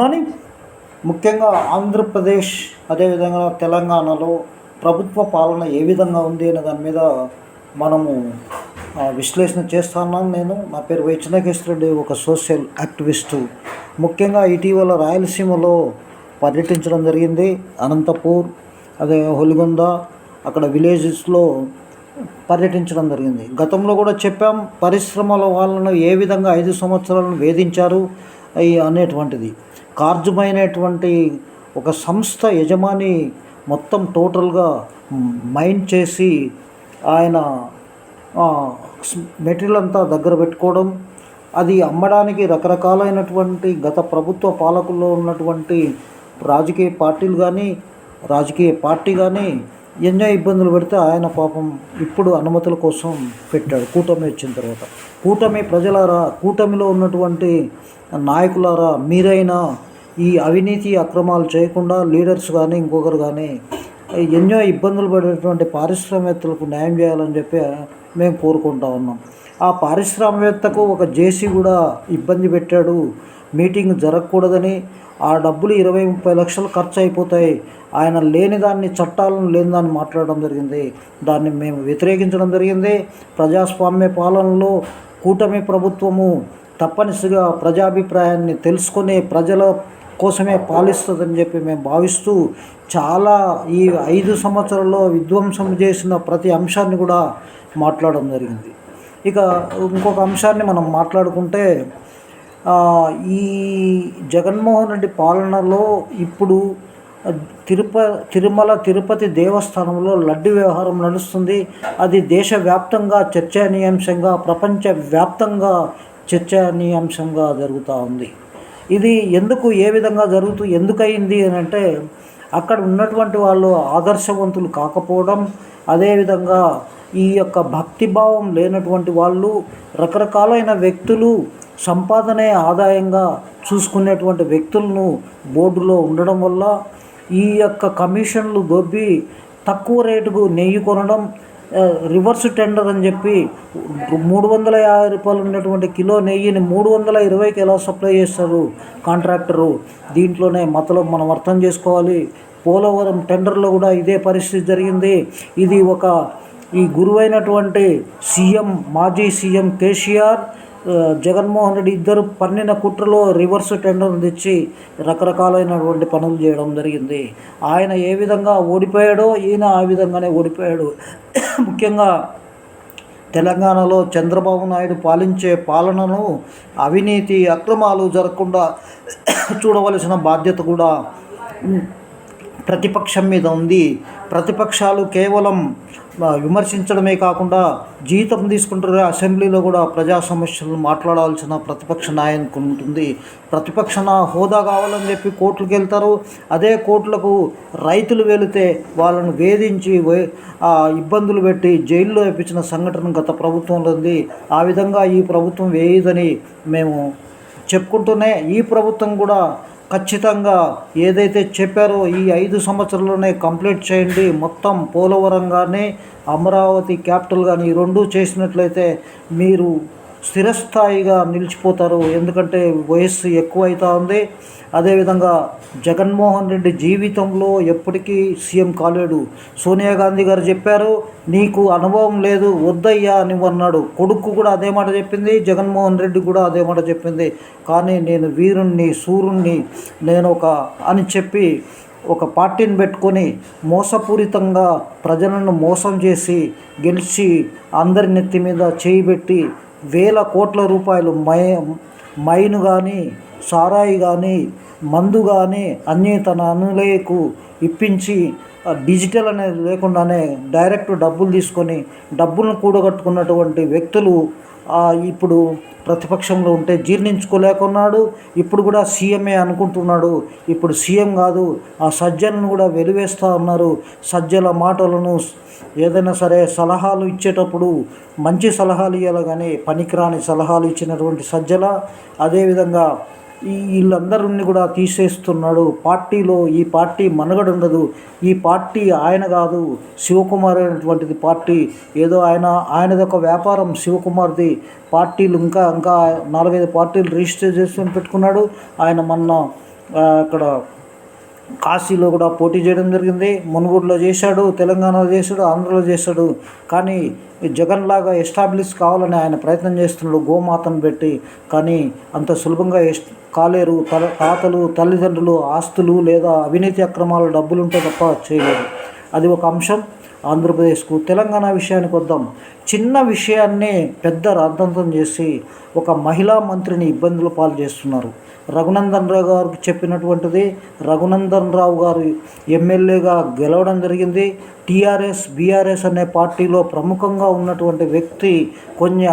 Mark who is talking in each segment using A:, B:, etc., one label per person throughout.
A: Money. ముఖ్యంగా ఆంధ్రప్రదేశ్ అదేవిధంగా తెలంగాణలో ప్రభుత్వ పాలన ఏ విధంగా ఉంది అనే దాని మీద మనము విశ్లేషణ చేస్తున్నాను నేను. నా పేరు వై చిన్నకేశ్వరరెడ్డి ఒక సోషల్ యాక్టివిస్టు. ముఖ్యంగా ఇటీవల రాయలసీమలో పర్యటించడం జరిగింది. అనంతపూర్ అదే హొలిగొంద అక్కడ విలేజెస్లో పర్యటించడం జరిగింది. గతంలో కూడా చెప్పాం పరిశ్రమల వాళ్ళను ఏ విధంగా ఐదు సంవత్సరాలను వేధించారు అయి అనేటువంటిది. కార్జుమైనటువంటి ఒక సంస్థ యజమాని మొత్తం టోటల్గా మైండ్ చేసి ఆయన మెటీరియల్ అంతా దగ్గర పెట్టుకోవడం అది అమ్మడానికి రకరకాలైనటువంటి గత ప్రభుత్వ పాలకుల్లో ఉన్నటువంటి రాజకీయ పార్టీలు కానీ రాజకీయ పార్టీ కానీ ఎన్నో ఇబ్బందులు పెడితే ఆయన పాపం ఇప్పుడు అనుమతుల కోసం పెట్టాడు కూటమి వచ్చిన తర్వాత. కూటమి ప్రజలారా కూటమిలో ఉన్నటువంటి నాయకులారా మీరైనా ఈ అవినీతి అక్రమాలు చేయకుండా లీడర్స్ కానీ ఇంకొకరు కానీ ఎన్నో ఇబ్బందులు పడేటువంటి పారిశ్రామికవేత్తలకు న్యాయం చేయాలని చెప్పి మేము కోరుకుంటా ఉన్నాం. ఆ పారిశ్రామికవేత్తకు ఒక జేసీ కూడా ఇబ్బంది పెట్టాడు. మీటింగ్ జరగకూడదని ఆ డబ్బులు ఇరవై ముప్పై లక్షలు ఖర్చు అయిపోతాయి ఆయన లేని దాన్ని చట్టాలను లేని దాన్ని మాట్లాడడం జరిగింది. దాన్ని మేము వ్యతిరేకించడం జరిగింది. ప్రజాస్వామ్య పాలనలో కూటమి ప్రభుత్వము తప్పనిసరిగా ప్రజాభిప్రాయాన్ని తెలుసుకునే ప్రజల కోసమే పాలిస్తుందని చెప్పి మేము భావిస్తూ చాలా ఈ ఐదు సంవత్సరాల్లో విధ్వంసం చేసిన ప్రతి అంశాన్ని కూడా మాట్లాడడం జరిగింది. ఇక ఇంకొక అంశాన్ని మనం మాట్లాడుకుంటే ఈ జగన్మోహన్ రెడ్డి పాలనలో ఇప్పుడు తిరుప తిరుమల తిరుపతి దేవస్థానంలో లడ్డు వ్యవహారం నడుస్తుంది. అది దేశవ్యాప్తంగా చర్చనీయాంశంగా ప్రపంచవ్యాప్తంగా చర్చనీయాంశంగా జరుగుతూ ఉంది. ఇది ఎందుకు ఏ విధంగా జరుగుతూ ఎందుకయింది అని అంటే అక్కడ ఉన్నటువంటి వాళ్ళు ఆదర్శవంతులు కాకపోవడం అదేవిధంగా ఈ యొక్క భక్తిభావం లేనటువంటి వాళ్ళు రకరకాలైన వ్యక్తులు సంపాదనే ఆదాయంగా చూసుకునేటువంటి వ్యక్తులను బోర్డులో ఉండడం వల్ల ఈ యొక్క కమిషన్లు దొబ్బి తక్కువ రేటుకు నెయ్యి కొనడం రివర్స్ టెండర్ అని చెప్పి మూడు వందల యాభై రూపాయలు ఉన్నటువంటి కిలో నెయ్యిని మూడు వందల ఇరవైకి ఎలా సప్లై చేస్తారు కాంట్రాక్టరు? దీంట్లోనే మతలో మనం అర్థం చేసుకోవాలి. పోలవరం టెండర్లో కూడా ఇదే పరిస్థితి జరిగింది. ఇది ఒక ఈ గురువైనటువంటి సీఎం మాజీ సీఎం కేసీఆర్ జగన్మోహన్ రెడ్డి ఇద్దరు పన్నిన కుట్రలో రివర్స్ టెండర్ తెచ్చి రకరకాలైనటువంటి పనులు చేయడం జరిగింది. ఆయన ఏ విధంగా ఓడిపోయాడో ఈయన ఆ విధంగానే ఓడిపోయాడు. ముఖ్యంగా తెలంగాణలో చంద్రబాబు నాయుడు పాలించే పాలనను అవినీతి అక్రమాలు జరగకుండా చూడవలసిన బాధ్యత కూడా ప్రతిపక్షం మీద ఉంది. ప్రతిపక్షాలు కేవలం విమర్శించడమే కాకుండా జీతం తీసుకుంటారు అసెంబ్లీలో కూడా ప్రజా సమస్యలను మాట్లాడాల్సిన ప్రతిపక్ష నాయకు ఉంటుంది ప్రతిపక్ష హోదా కావాలని చెప్పి కోర్టులకు వెళ్తారు. అదే కోర్టులకు రైతులు వెళితే వాళ్ళను వేధించి ఇబ్బందులు పెట్టి జైల్లో వేపించిన సంఘటన గత ప్రభుత్వంలో ఉంది. ఆ విధంగా ఈ ప్రభుత్వం వేయదని మేము చెప్పుకుంటూనే ఈ ప్రభుత్వం కూడా ఖచ్చితంగా ఏదైతే చెప్పారో ఈ ఐదు సంవత్సరాల్లోనే కంప్లీట్ చేయండి. మొత్తం పోలవరం కానీ అమరావతి క్యాపిటల్ కానీ ఈ రెండు చేసినట్లయితే మీరు స్థిరస్థాయిగా నిలిచిపోతారు. ఎందుకంటే వయస్సు ఎక్కువ అవుతా ఉంది. అదేవిధంగా జగన్మోహన్ రెడ్డి జీవితంలో ఎప్పటికీ సీఎం కాలేడు. సోనియా గాంధీ గారు చెప్పారు నీకు అనుభవం లేదు వద్దయ్యా అని అన్నాడు. కొడుకు కూడా అదే మాట చెప్పింది జగన్మోహన్ రెడ్డి కూడా అదే మాట చెప్పింది. కానీ నేను వీరుణ్ణి సూర్యుణ్ణి నేను ఒక అని చెప్పి ఒక పార్టీని పెట్టుకొని మోసపూరితంగా ప్రజలను మోసం చేసి గెలిచి అందరి నెత్తి మీద చేయి పెట్టి వేల కోట్ల రూపాయలు మై మైను కానీ సారాయి కానీ మందు కానీ అన్నీ తన అనులేకు ఇప్పించి డిజిటల్ అనేది లేకుండానే డైరెక్ట్ డబ్బులు తీసుకొని డబ్బులను కూడగట్టుకున్నటువంటి వ్యక్తులు ఇప్పుడు ప్రతిపక్షంలో ఉంటే జీర్ణించుకోలేకున్నాడు ఇప్పుడు కూడా సీఎంఏ అనుకుంటున్నాడు. ఇప్పుడు సీఎం కాదు ఆ సజ్జలను కూడా వెలివేస్తూ ఉన్నారు సజ్జల మాటలను ఏదైనా సరే సలహాలు ఇచ్చేటప్పుడు మంచి సలహాలు ఇవ్వాలి కానీ పనికిరాని సలహాలు ఇచ్చినటువంటి సజ్జల అదేవిధంగా వీళ్ళందరిని కూడా తీసేస్తున్నాడు. పార్టీలో ఈ పార్టీ మనుగడ ఉండదు ఈ పార్టీ ఆయన కాదు శివకుమార్ అనేటువంటిది పార్టీ. ఏదో ఆయన ఆయనది ఒక వ్యాపారం శివకుమార్ది. పార్టీలు ఇంకా ఇంకా నాలుగైదు పార్టీలు రిజిస్టర్ చేసుకొని పెట్టుకున్నాడు. ఆయన మొన్న అక్కడ కాశీలో కూడా పోటీ చేయడం జరిగింది. మునుగోడులో చేశాడు తెలంగాణలో చేశాడు ఆంధ్రలో చేశాడు. కానీ జగన్ లాగా ఎస్టాబ్లిష్ కావాలని ఆయన ప్రయత్నం చేస్తున్నాడు. గోమాతను పెట్టి కానీ అంత సులభంగా ఎస్ కాలేరు తల తాతలు తల్లిదండ్రులు ఆస్తులు లేదా అవినీతి అక్రమాల డబ్బులు ఉంటే తప్ప చేయలేదు. అది ఒక అంశం. ఆంధ్రప్రదేశ్కు తెలంగాణ విషయానికి వద్దాం. చిన్న విషయాన్నే పెద్ద రాద్ధాంతం చేసి ఒక మహిళా మంత్రిని ఇబ్బందులు పాలు చేస్తున్నారు. రఘునందన్ రావు గారికి చెప్పినటువంటిది. రఘునందన్ రావు గారు ఎమ్మెల్యేగా గెలవడం జరిగింది. టీఆర్ఎస్ బీఆర్ఎస్ అనే పార్టీలో ప్రముఖంగా ఉన్నటువంటి వ్యక్తి కొన్ని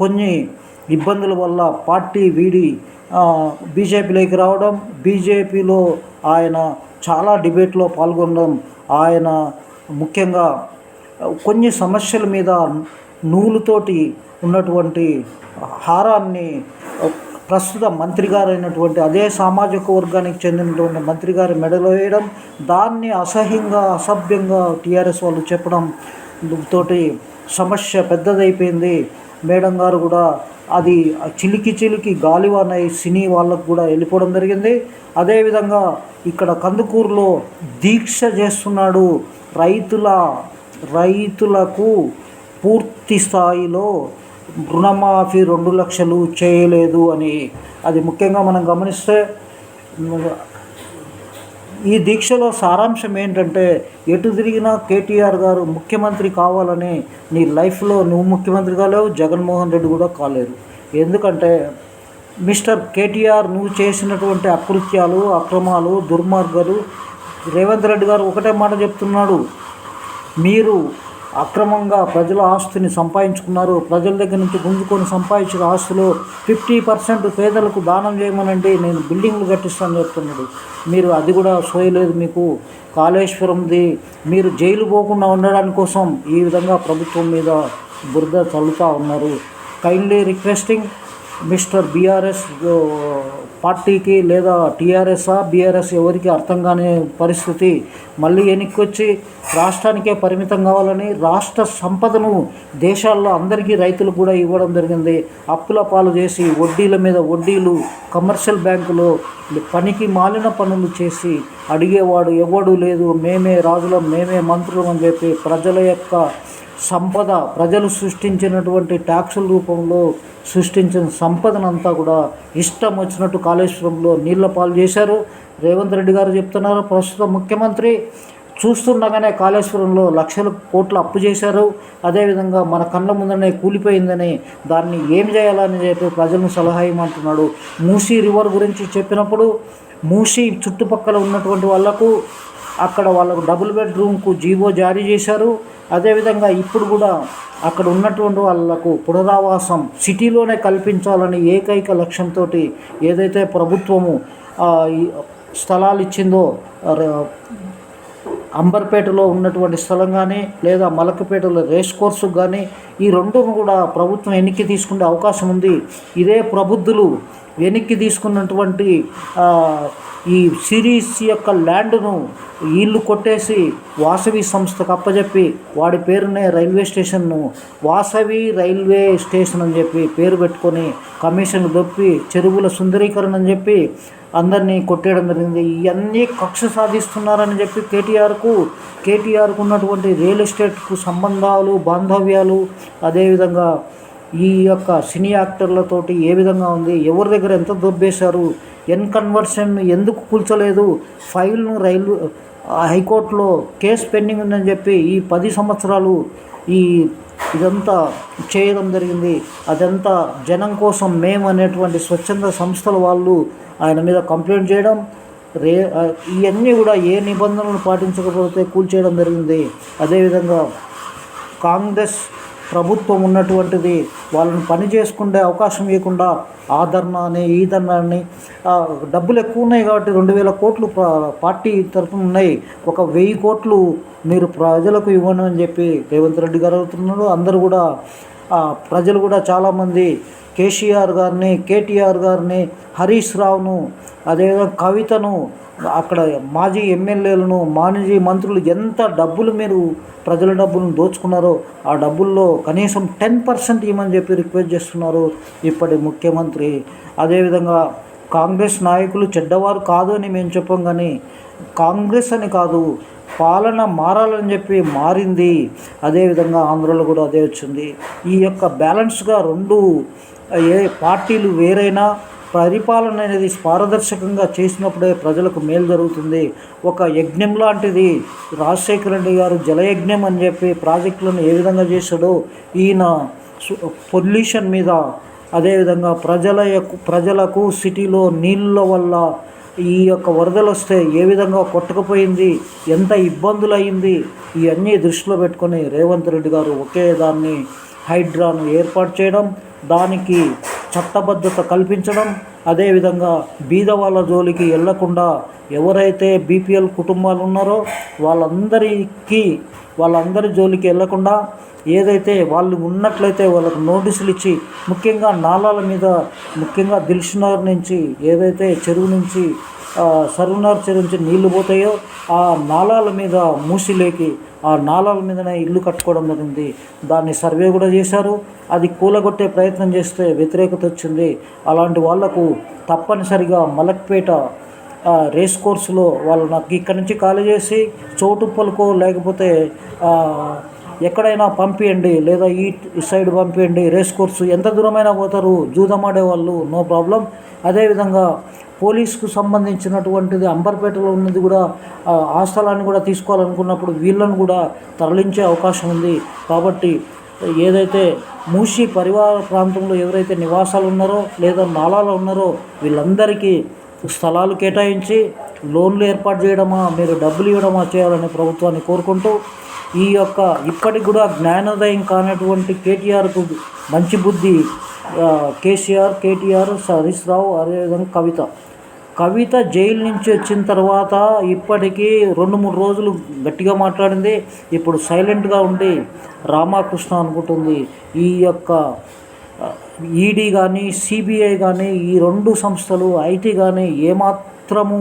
A: కొన్ని ఇబ్బందుల వల్ల పార్టీ వీడి బీజేపీలోకి రావడం. బీజేపీలో ఆయన చాలా డిబేట్లో పాల్గొనడం. ఆయన ముఖ్యంగా కొన్ని సమస్యల మీద నూలుతోటి ఉన్నటువంటి హారాన్ని ప్రస్తుత మంత్రి గారైనటువంటి అదే సామాజిక వర్గానికి చెందినటువంటి మంత్రి గారి మెడలో వేయడం దాన్ని అసహ్యంగా అసభ్యంగా టీఆర్ఎస్ వాళ్ళు చెప్పడం తోటి సమస్య పెద్దదైపోయింది. మేడం గారు కూడా అది చిలికి చిలికి గాలివానై సినీ వాళ్ళకు కూడా వెళ్ళిపోవడం జరిగింది. అదేవిధంగా ఇక్కడ కందుకూరులో దీక్ష చేస్తున్నాడు రైతుల రైతులకు పూర్తి స్థాయిలో రుణమాఫీ రెండు లక్షలు చేయలేదు అని. అది ముఖ్యంగా మనం గమనిస్తే ఈ దీక్షలో సారాంశం ఏంటంటే ఎటు తిరిగినా కేటీఆర్ గారు ముఖ్యమంత్రి కావాలని నీ లైఫ్లో నువ్వు ముఖ్యమంత్రి కాలేవు జగన్మోహన్ రెడ్డి కూడా కాలేరు ఎందుకంటే మిస్టర్ కేటీఆర్ నువ్వు చేసినటువంటి అకృత్యాలు అక్రమాలు దుర్మార్గాలు రేవంత్ రెడ్డి గారు ఒకటే మాట చెప్తున్నాడు. మీరు అక్రమంగా ప్రజల ఆస్తిని సంపాదించుకున్నారు. ప్రజల దగ్గర నుంచి గుంజుకొని సంపాదించిన ఆస్తులు ఫిఫ్టీ పర్సెంట్ పేదలకు దానం చేయమనండి. నేను బిల్డింగ్లు కట్టిస్తాను చెప్తున్నాడు. మీరు అది కూడా సోయలేదు మీకు. కాళేశ్వరంది మీరు జైలు పోకుండా ఉండడానికి కోసం ఈ విధంగా ప్రభుత్వం మీద బురద చల్లుతూ ఉన్నారు. కైండ్లీ రిక్వెస్టింగ్ మిస్టర్ బీఆర్ఎస్ పార్టీకి లేదా టీఆర్ఎస్ఆ బీఆర్ఎస్ ఎవరికి అర్థం కాని పరిస్థితి మళ్ళీ వెనక్కి రాష్ట్రానికే పరిమితం కావాలని రాష్ట్ర సంపదను దేశాల్లో అందరికీ రైతులకు కూడా ఇవ్వడం జరిగింది. అప్పుల పాలు చేసి వడ్డీల మీద వడ్డీలు కమర్షియల్ బ్యాంకులో పనికి మాలిన పనులు చేసి అడిగేవాడు ఎవడు లేదు. మేమే రాజులం మేమే మంత్రులం అని చెప్పి ప్రజల యొక్క సంపద ప్రజలు సృష్టించినటువంటి ట్యాక్సుల రూపంలో సృష్టించిన సంపదనంతా కూడా ఇష్టం వచ్చినట్టు కాళేశ్వరంలో నీళ్ళ పాలు చేశారు. రేవంత్ రెడ్డి గారు చెప్తున్నారు ప్రస్తుత ముఖ్యమంత్రి చూస్తుండగానే కాళేశ్వరంలో లక్షల కోట్ల అప్పు చేశారు. అదేవిధంగా మన కళ్ళ ముందనే కూలిపోయిందని దాన్ని ఏం చేయాలని చెప్పి ప్రజలను సలహా ఇవ్వమంటున్నాడు. మూసీ రివర్ గురించి చెప్పినప్పుడు మూసీ చుట్టుపక్కల ఉన్నటువంటి వాళ్ళకు అక్కడ వాళ్ళకు డబుల్ బెడ్రూమ్కు జీవో జారీ చేశారు. అదేవిధంగా ఇప్పుడు కూడా అక్కడ ఉన్నటువంటి వాళ్ళకు పునరావాసం సిటీలోనే కల్పించాలని ఏకైక లక్ష్యంతో ఏదైతే ప్రభుత్వము స్థలాలు ఇచ్చిందో అంబర్పేటలో ఉన్నటువంటి స్థలం కానీ లేదా మలకపేటలో రేస్ కోర్సుకు కానీ ఈ రెండును కూడా ప్రభుత్వం వెనక్కి తీసుకునే అవకాశం ఉంది. ఇదే ప్రబుద్ధులు వెనక్కి తీసుకున్నటువంటి ఈ సిరీస్ యొక్క ల్యాండ్ను ఇల్లు కొట్టేసి వాసవి సంస్థకు అప్పచెప్పి వాడి పేరునే రైల్వే స్టేషన్ను వాసవి రైల్వే స్టేషన్ అని చెప్పి పేరు పెట్టుకొని కమిషన్ దొప్పి చెరువుల సుందరీకరణ అని చెప్పి అందరినీ కొట్టేయడం జరిగింది. ఇవన్నీ కక్ష సాధిస్తున్నారని చెప్పి కేటీఆర్కు కేటీఆర్కు ఉన్నటువంటి రియల్ ఎస్టేట్కు సంబంధాలు బాంధవ్యాలు అదేవిధంగా ఈ యొక్క సినీ యాక్టర్లతోటి ఏ విధంగా ఉంది ఎవరి దగ్గర ఎంత దొబ్బేశారు ఎన్ కన్వర్షన్ ఎందుకు కూల్చలేదు? ఫైల్ను రైలు హైకోర్టులో కేసు పెండింగ్ ఉందని చెప్పి ఈ పది సంవత్సరాలు ఈ ఇదంతా చేయడం జరిగింది. అదంతా జనం కోసం మేము అనేటువంటి స్వచ్ఛంద సంస్థల వాళ్ళు ఆయన మీద కంప్లైంట్ చేయడం రే ఇవన్నీ కూడా ఏ నిబంధనలు పాటించకపోతే కూల్చేయడం జరిగింది. అదేవిధంగా కాంగ్రెస్ ప్రభుత్వం ఉన్నటువంటిది వాళ్ళని పని చేసుకునే అవకాశం ఇవ్వకుండా ఆదరణ అని ఈ అని డబ్బులు ఎక్కువ ఉన్నాయి కాబట్టి రెండు వేల కోట్లు పార్టీ తరఫున ఉన్నాయి. ఒక వెయ్యి కోట్లు మీరు ప్రజలకు ఇవ్వండి అని చెప్పి రేవంత్ రెడ్డి గారు అవుతున్నారు అందరూ కూడా ప్రజలు కూడా చాలామంది కేసీఆర్ గారిని కేటీఆర్ గారిని హరీష్ రావును అదేవిధంగా కవితను అక్కడ మాజీ ఎమ్మెల్యేలను మాజీ మంత్రులు ఎంత డబ్బులు మీరు ప్రజల డబ్బులను దోచుకున్నారో ఆ డబ్బుల్లో కనీసం టెన్ పర్సెంట్ ఇవ్వమని చెప్పి రిక్వెస్ట్ చేస్తున్నారు ఇప్పటి ముఖ్యమంత్రి. అదేవిధంగా కాంగ్రెస్ నాయకులు చెడ్డవారు కాదు అని మేము చెప్పాం కానీ కాంగ్రెస్ అని కాదు పాలన మారాలని చెప్పి మారింది. అదేవిధంగా ఆంధ్రలో కూడా అదే వచ్చింది. ఈ యొక్క బ్యాలెన్స్గా రెండు ఏ పార్టీలు వేరైనా పరిపాలన అనేది పారదర్శకంగా చేసినప్పుడే ప్రజలకు మేలు జరుగుతుంది. ఒక యజ్ఞం లాంటిది. రాజశేఖర రెడ్డి గారు జలయజ్ఞం అని చెప్పి ప్రాజెక్టులను ఏ విధంగా చేశాడో ఈయన పొల్యూషన్ మీద అదేవిధంగా ప్రజల యొక్క ప్రజలకు సిటీలో నీళ్ళ వల్ల ఈ యొక్క వరదలు వస్తే ఏ విధంగా కొట్టుకుపోయింది ఎంత ఇబ్బందులు అయింది ఇవన్నీ దృష్టిలో పెట్టుకొని రేవంత్ రెడ్డి గారు ఒకే దాన్ని హైడ్రాను ఏర్పాటు చేయడం దానికి చట్టబద్ధత కల్పించడం అదేవిధంగా బీద వాళ్ళ జోలికి వెళ్ళకుండా ఎవరైతే బీపీఎల్ కుటుంబాలు ఉన్నారో వాళ్ళందరికీ వాళ్ళందరి జోలికి వెళ్ళకుండా ఏదైతే వాళ్ళు ఉన్నట్లయితే వాళ్ళకు నోటీసులు ఇచ్చి ముఖ్యంగా నాలాల మీద ముఖ్యంగా దిల్సునగర్ నుంచి ఏదైతే చెరువు నుంచి సరువునగర్ చెరువు నుంచి నీళ్ళు పోతాయో ఆ నాలాల మీద మూసిలేకి ఆ నాళాల మీదనే ఇల్లు కట్టుకోవడం జరిగింది. దాన్ని సర్వే కూడా చేశారు. అది కూలగొట్టే ప్రయత్నం చేస్తే వ్యతిరేకత వచ్చింది. అలాంటి వాళ్ళకు తప్పనిసరిగా మలక్పేట రేస్ కోర్సులో వాళ్ళు నాకు ఇక్కడి నుంచి ఖాళీ చేసి చోటుప్పలకో లేకపోతే ఎక్కడైనా పంపియండి లేదా ఈ సైడ్ పంపియండి రేస్ కోర్సు ఎంత దూరమైనా పోతారు జూదమాడే వాళ్ళు నో ప్రాబ్లం. అదేవిధంగా పోలీస్కు సంబంధించినటువంటిది అంబర్పేటలో ఉన్నది కూడా ఆ స్థలాన్ని కూడా తీసుకోవాలనుకున్నప్పుడు వీళ్ళను కూడా తరలించే అవకాశం ఉంది. కాబట్టి ఏదైతే మూషి పరివార ప్రాంతంలో ఎవరైతే నివాసాలు ఉన్నారో లేదా నాలాలు ఉన్నారో వీళ్ళందరికీ స్థలాలు కేటాయించి లోన్లు ఏర్పాటు చేయడమా మీరు డబ్బులు ఇవ్వడమా చేయాలని ప్రభుత్వాన్ని కోరుకుంటూ ఈ యొక్క ఇప్పటికి కూడా జ్ఞానోదయం కానటువంటి కేటీఆర్కు మంచి బుద్ధి కేసీఆర్ కేటీఆర్ హరీష్ రావు అదేవిధంగా కవిత. కవిత జైలు నుంచి వచ్చిన తర్వాత ఇప్పటికీ రెండు మూడు రోజులు గట్టిగా మాట్లాడింది. ఇప్పుడు సైలెంట్గా ఉండి రామకృష్ణ అనుకుంటుంది. ఈ యొక్క ఈడీ కానీ సిబిఐ కానీ ఈ రెండు సంస్థలు ఐటీ కానీ మాత్రము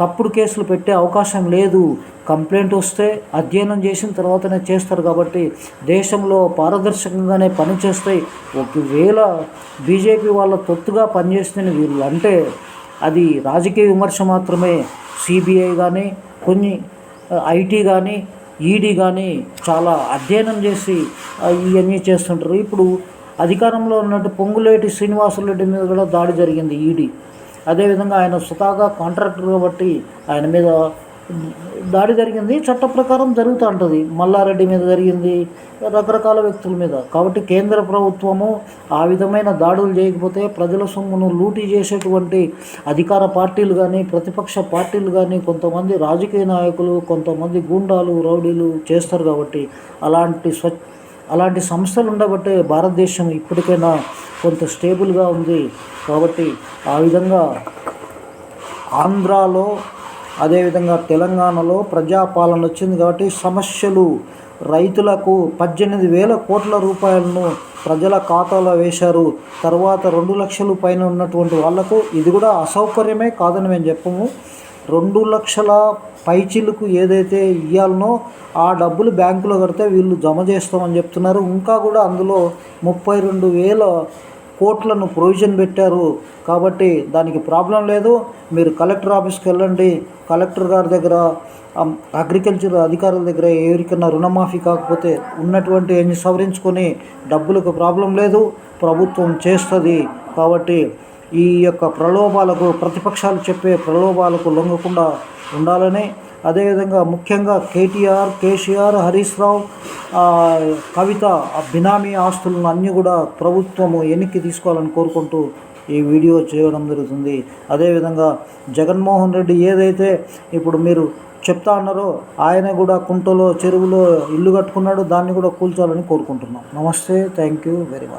A: తప్పుడు కేసులు పెట్టే అవకాశం లేదు. కంప్లైంట్ వస్తే అధ్యయనం చేసిన తర్వాతనే చేస్తారు కాబట్టి దేశంలో పారదర్శకంగానే పనిచేస్తాయి ఒకవేళ బీజేపీ వాళ్ళ తొత్తుగా పనిచేస్తున్న వీళ్ళు అంటే అది రాజకీయ విమర్శ మాత్రమే. సిబిఐ కానీ కొన్ని ఐటీ కానీ ఈడీ కానీ చాలా అధ్యయనం చేసి ఇవన్నీ చేస్తుంటారు. ఇప్పుడు అధికారంలో ఉన్నట్టు పొంగులేటి శ్రీనివాసరెడ్డి మీద కూడా దాడి జరిగింది ఈడీ. అదేవిధంగా ఆయన స్వతహాగా కాంట్రాక్టర్ కాబట్టి ఆయన మీద దాడి జరిగింది. చట్ట ప్రకారం జరుగుతూ ఉంటుంది. మల్లారెడ్డి మీద జరిగింది. రకరకాల వ్యక్తుల మీద. కాబట్టి కేంద్ర ప్రభుత్వము ఆ విధమైన దాడులు చేయకపోతే ప్రజల సొమ్మును లూటీ చేసేటువంటి అధికార పార్టీలు కానీ ప్రతిపక్ష పార్టీలు కానీ కొంతమంది రాజకీయ నాయకులు కొంతమంది గూండాలు రౌడీలు చేస్తారు కాబట్టి అలాంటి స్వచ్ఛ అలాంటి సంస్థలు ఉండబట్టే భారతదేశం ఇప్పటికైనా కొంత స్టేబుల్గా ఉంది. కాబట్టి ఆ విధంగా ఆంధ్రాలో అదేవిధంగా తెలంగాణలో ప్రజాపాలన వచ్చింది కాబట్టి సమస్యలు రైతులకు పద్దెనిమిది వేల కోట్ల రూపాయలను ప్రజల ఖాతాలో వేశారు. తర్వాత రెండు లక్షలు పైన ఉన్నటువంటి వాళ్ళకు ఇది కూడా అసౌకర్యమే కాదని మేము చెప్పము. రెండు లక్షల పైచిలకు ఏదైతే ఇవ్వాలనో ఆ డబ్బులు బ్యాంకులో కడితే వీళ్ళు జమ చేస్తామని చెప్తున్నారు. ఇంకా కూడా అందులో ముప్పై రెండు వేల కోట్లను ప్రొవిజన్ పెట్టారు. కాబట్టి దానికి ప్రాబ్లం లేదు. మీరు కలెక్టర్ ఆఫీస్కి వెళ్ళండి. కలెక్టర్ గారి దగ్గర అగ్రికల్చర్ అధికారుల దగ్గర ఎవరికైనా రుణమాఫీ కాకపోతే ఉన్నటువంటి ఎన్ని సవరించుకొని డబ్బులకు ప్రాబ్లం లేదు. ప్రభుత్వం చేస్తుంది. కాబట్టి ఈ యొక్క ప్రలోభాలకు ప్రతిపక్షాలు చెప్పే ప్రలోభాలకు లొంగకుండా ఉండాలని అదేవిధంగా ముఖ్యంగా కేటీఆర్ కేసీఆర్ హరీష్ రావు కవిత బినామీ ఆస్తులను అన్నీ కూడా ప్రభుత్వము ఎన్నికి తీసుకోవాలని కోరుకుంటూ ఈ వీడియో చేయడం జరుగుతుంది. అదేవిధంగా జగన్మోహన్ రెడ్డి ఏదైతే ఇప్పుడు మీరు చెప్తా ఉన్నారో ఆయన కూడా కుంటలో చెరువులో ఇల్లు కట్టుకున్నాడు దాన్ని కూడా కూల్చాలని కోరుకుంటున్నాం. నమస్తే థ్యాంక్ యూ వెరీ మచ్.